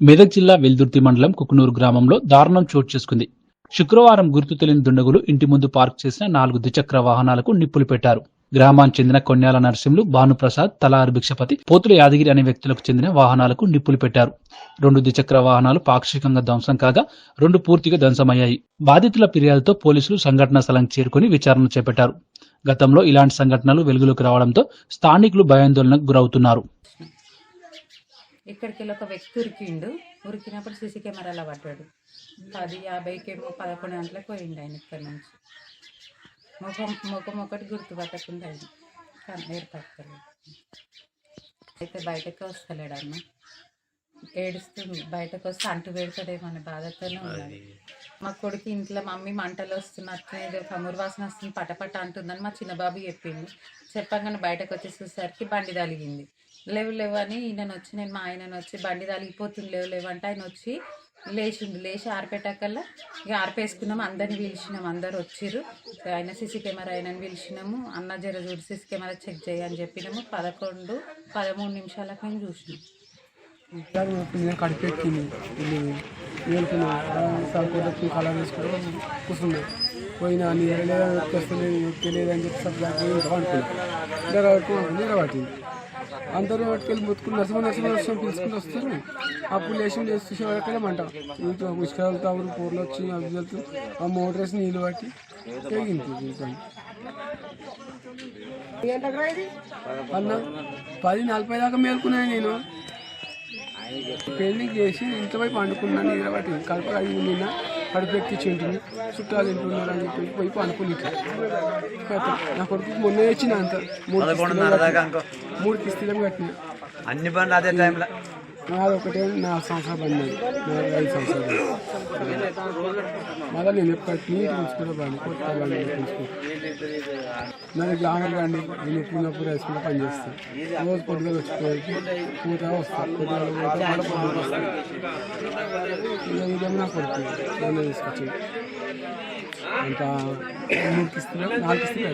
మెదక్ జిల్లా వెల్దుర్తి మండలం కుకునూరు గ్రామంలో దారుణం చోటు చేసుకుంది. శుక్రవారం గుర్తు తెలియని దుండగులు ఇంటి ముందు పార్క్ చేసిన నాలుగు ద్విచక్ర వాహనాలకు నిప్పులు పెట్టారు. గ్రామానికి చెందిన కొన్యాల నరసింహులు భానుప్రసాద్ తలారు భిక్షపతి పోతుల యాదగిరి అనే వ్యక్తులకు చెందిన వాహనాలకు నిప్పులు పెట్టారు. రెండు ద్విచక్ర వాహనాలు పాక్షికంగా ధ్వంసం కాగా రెండు పూర్తిగా ధ్వంసమయ్యాయి. బాధితుల ఫిర్యాదుతో పోలీసులు సంఘటనా స్థలానికి చేరుకుని విచారణ చేపట్టారు. గతంలో ఇలాంటి సంఘటనలు వెలుగులోకి రావడంతో స్థానికులు భయాందోళనకు గురవుతున్నారు. ఇక్కడికి వెళ్ళి ఒక వ్యక్తి ఉరికిండు. ఉరికినప్పుడు సీసీ కెమెరాలో పడ్డాడు. పది యాభైకేమో పదకొండు గంటలకు పోయిండు ఆయన ఇక్కడ నుంచి. ముఖం ముఖం ఒకటి గుర్తుపట్టకుండా ఆయన కానీ ఏర్పడతలేదు. అయితే బయటకు వస్తలేడు అన్న ఏడుస్తుంది. బయటకు వస్తే అంటు పెడతాడేమో బాధతోనే ఉన్నది మా కొడుకు ఇంట్లో మమ్మీ మంటలు వస్తున్నట్టు ఏదో కమురు వాసన వస్తుంది. పటపట అంటుందని మా చిన్న బాబు చెప్పింది చెప్పగానే బయటకు వచ్చేసేసరికి బండి తలిగింది లేవు లేవు అని ఈయన వచ్చి నేను మా ఆయనను వచ్చి బండి తలిగిపోతుంది లేవు లేవు అంటే ఆయన వచ్చి లేచిండు. లేచి ఆరిపెట్టాకల్లా ఇక ఆర్పేసుకున్నాము అందరిని పిలిచినాం అందరు వచ్చిర్రు. ఆయన సీసీ కెమెరా ఆయనని పిలిచినాము అన్న జర చూడు సీసీ కెమెరా చెక్ చేయని చెప్పినాము. పదకొండు పదమూడు నిమిషాలకు మేము చూసినాం. నేను కడిపెట్టింది. కళ పోయినా నీ తెలియదు అని చెప్పి సబ్జెక్ట్ నిలబట్టింది అందరూ పట్టుకెళ్ళి ముత్తుకుని నరసింహ నరసింహ నరసింహ పిలుచుకుని వస్తారు. అప్పుడు లేచి లేచి చూసే మంట. ఇంట్లో ఉష్కాలు తాగుడు కూరలు వచ్చి అవి వెళ్తూ ఆ మోటార్ వేసి నీళ్ళు పట్టి తెగింది అన్న పది నలభై దాకా మేలుకున్నాను నేను. పెళ్ళి చేసి ఇంట్లో పోయి పండుకున్నాను నిలబట్టి కడప అడిగి నిన్న. కడుపు ఎక్కించుంటుంది చుట్టాలు ఇంటున్నారు అని చెప్పి పోయి. కథ. నా కొడుకు మొన్న వచ్చిన అంత. మూడు మూడు కిస్తీలం కట్టిన. అన్ని బండ్లు అదే టైంలో నాది ఒకటే నా సంవత్సరం బండి నాది ఐదు సంవత్సరాలు మళ్ళీ నేను ఎప్పటి నీటి ఉంచుకునే బండి కొత్త బండి ఉంచుకో నాది గ్లామర్ బండి నేను ఎప్పుడున్నప్పుడు వేసుకుంటే పని చేస్తాను రోజు పొద్దుగా వచ్చిపోయి పూట వస్తాను పొద్దుగా పోతే ఇదేమో నా కొడుకు నన్ను తీసుకొచ్చి. ఇంకా మూడు కిస్తులు నాలుగు కిస్తులు